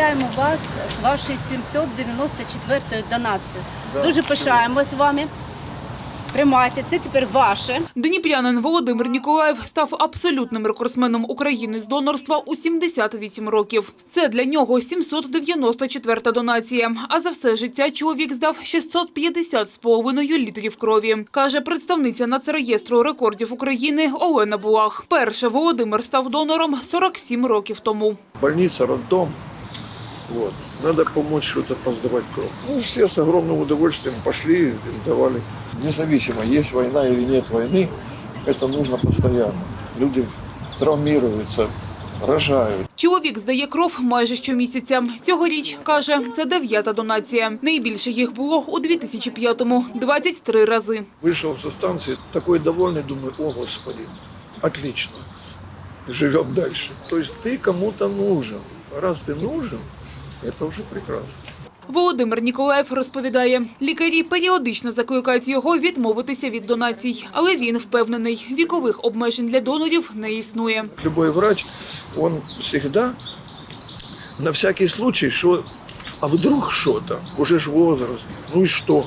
Вітаємо вас з вашою 794-ю донацією. Дуже пишаємось вами. Тримайте, це тепер ваше. Дніпрянин Володимир Ніколаєв став абсолютним рекордсменом України з донорства у 78 років. Це для нього 794-та донація. А за все життя чоловік здав 650 з половиною літрів крові, каже представниця Нацреєстру рекордів України Олена Булах. Перше Володимир став донором 47 років тому. больница, роддом. Вот. Надо помочь что-то поздавать кровь. Ну, все с огромным удовольствием пошли и сдавали. Независимо, есть война или нет войны, это нужно постоянно. Люди травмируются, рожают. Чоловік здає кров майже щомісяця. Цьогоріч, каже, це дев'ята донація. Найбільше їх було у 2005-му – 23 рази. Вышел со станции, такой довольный, думаю, о, Господи, отлично, живем дальше. То есть ты кому-то нужен. Раз ты нужен, это уже прекрасно. Володимир Ніколаєв розповідає, лікарі періодично закликають його відмовитися від донацій. Але він впевнений, вікових обмежень для донорів не існує. Любой врач, он всегда на всякий случай, что а вдруг что-то, уже ж возраст, ну и что?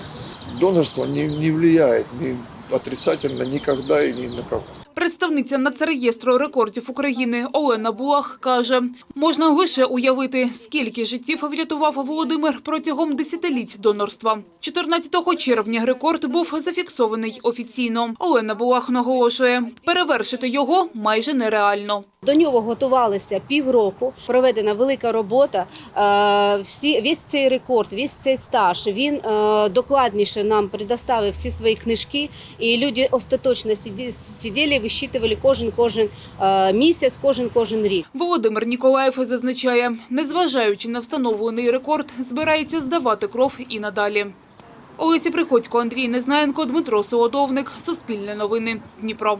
Донорство не, не влияет ни отрицательно никогда и ни на кого. Представниця Нацреєстру рекордів України Олена Булах каже, можна лише уявити, скільки життів врятував Володимир протягом десятиліть донорства. 14 червня рекорд був зафіксований офіційно. Олена Булах наголошує, перевершити його майже нереально. До нього готувалися півроку. Проведена велика робота. Е, Всі весь цей рекорд, весь цей стаж. Він е, докладніше нам предоставив всі свої книжки, і люди остаточно сиді- сиділи, висчитували кожен кожен е, місяць, кожен кожен рік. Володимир Ніколаєв зазначає, незважаючи на встановлений рекорд, збирається здавати кров і надалі. Олеся Приходько, Андрій Незнаєнко, Дмитро Солодовник. Суспільне новини. Дніпро.